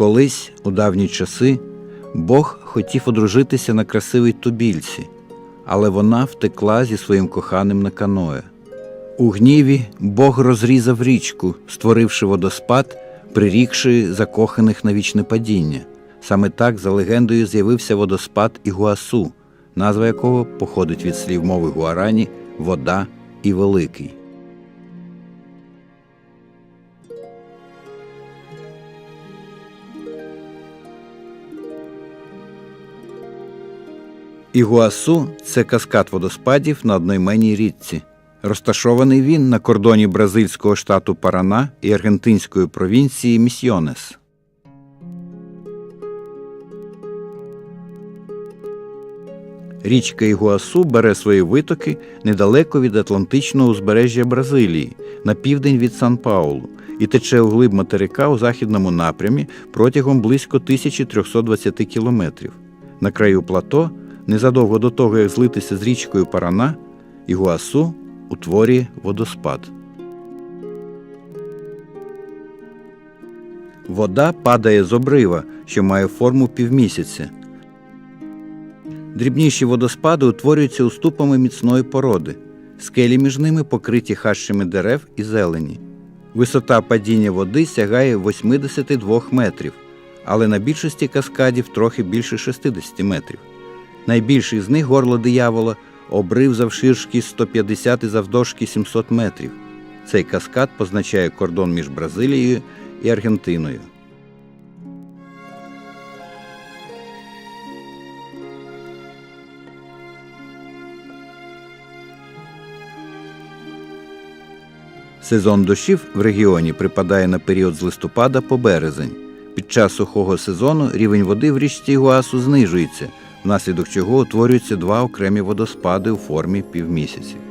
Колись, у давні часи, Бог хотів одружитися на красивій тубільці, але вона втекла зі своїм коханим на каное. У гніві Бог розрізав річку, створивши водоспад, прирікши закоханих на вічне падіння. Саме так, за легендою, з'явився водоспад Ігуасу, назва якого походить від слів мови гуарані вода і великий. Ігуасу це каскад водоспадів на одноіменній річці. Розташований він на кордоні бразильського штату Парана і аргентинської провінції Місьйонес. Річка Ігуасу бере свої витоки недалеко від Атлантичного узбережжя Бразилії, на південь від Сан-Паулу, і тече у глиб материка у західному напрямі протягом близько 1320 кілометрів. На краю плато, незадовго до того, як злитися з річкою Парана, Ігуасу утворює водоспад. Вода падає з обрива, що має форму півмісяця. Дрібніші водоспади утворюються уступами міцної породи. Скелі між ними покриті хащами дерев і зелені. Висота падіння води сягає 82 метрів, але на більшості каскадів трохи більше 60 метрів. Найбільший з них горло диявола, обрив завширшки 150 і завдовжки 700 метрів. Цей каскад позначає кордон між Бразилією і Аргентиною. Сезон дощів в регіоні припадає на період з листопада по березень. Під час сухого сезону рівень води в річці Гуасу знижується, внаслідок чого утворюються два окремі водоспади у формі півмісяців.